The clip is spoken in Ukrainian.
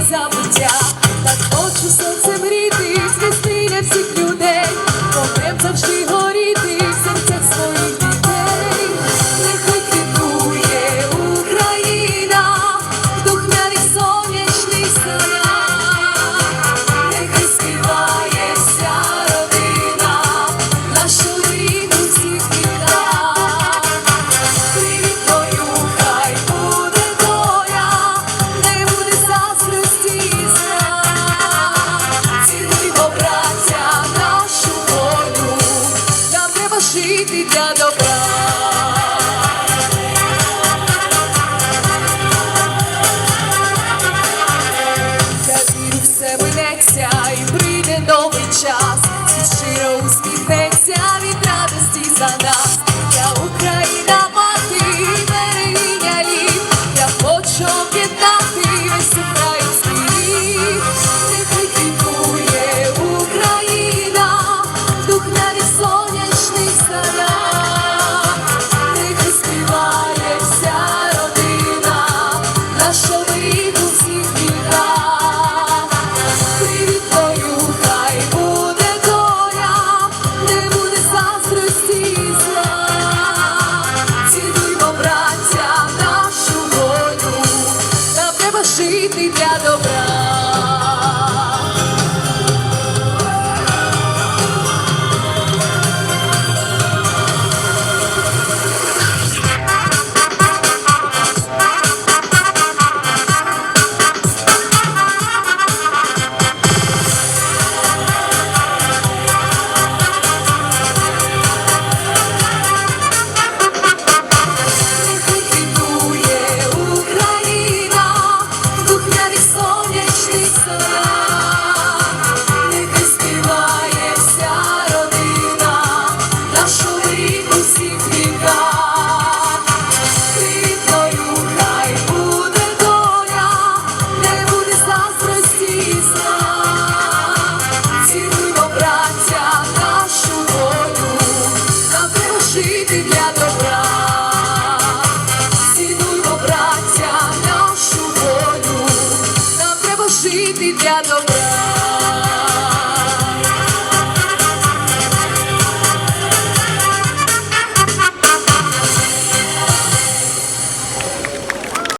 забуття, так хочу серце мріти. все минеться і прийде новий час, щиро усміхнеться від радості за нас. No.